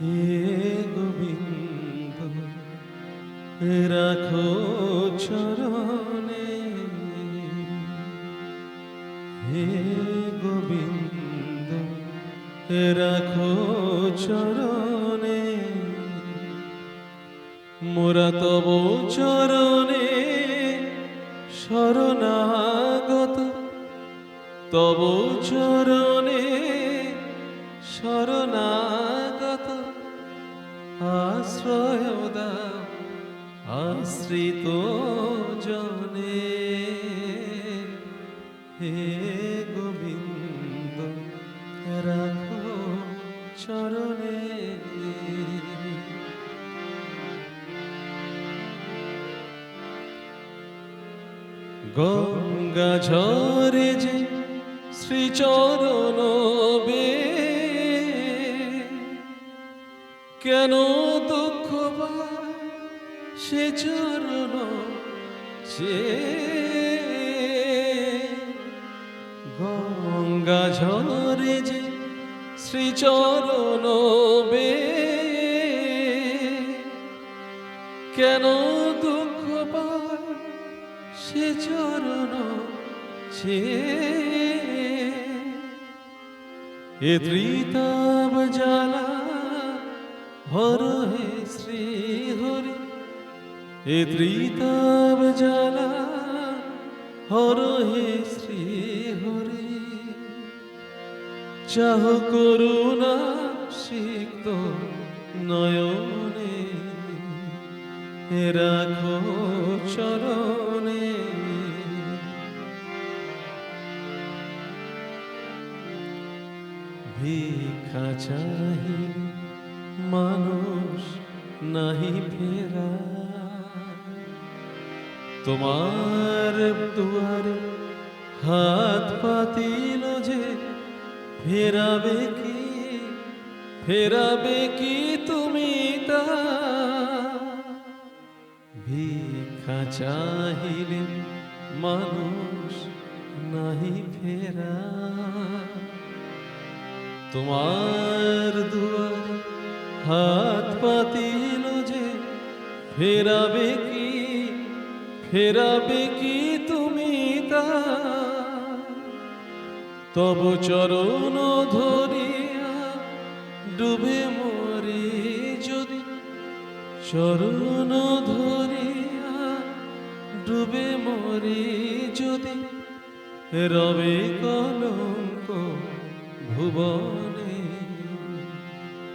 হে গোবিন্দ রাখো চরণে। হে গোবিন্দ রাখো চরণে। মোরা তব শরণাগত তব চরণে শরণাগত। আশ্রয় দাও আশ্রিত জনে। হে গোবিন্দ রাখো চরণে। গঙ্গা ঝরে যে শ্রীচরণ বে কেন দুঃখ সে চরণ সে? গঙ্গা ঝরে যে শ্রীচরণ বে? কেন দুঃখ সে চরণ ছে এ হর হে শ্রী হরি এ ত্রিতাব জ্বালা, হর হে শ্রী হরি। চাহ করুণা সিক্ত নয়নে রাখো চরণে। ভিক্ষা চাহি মানুষ নাহি ফেরা। তোমার দুয়ারে হাত পাতিল যে ফেরাবে কি ফেরাবে কি তুমি তা? ভিক্ষা চাহিলে মানুষ নাহি ফেরা। তোমার দুয়ারে হাত পাতিল যে ফেরাবে কি ফেরাবে কি তুমি তা? তব চরণ ধরিয়া ডুবে মরি যদি চরণ ধরিয়া ডুবে মরি যদি রবে কলঙ্ক ভুবনে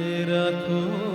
রাখো।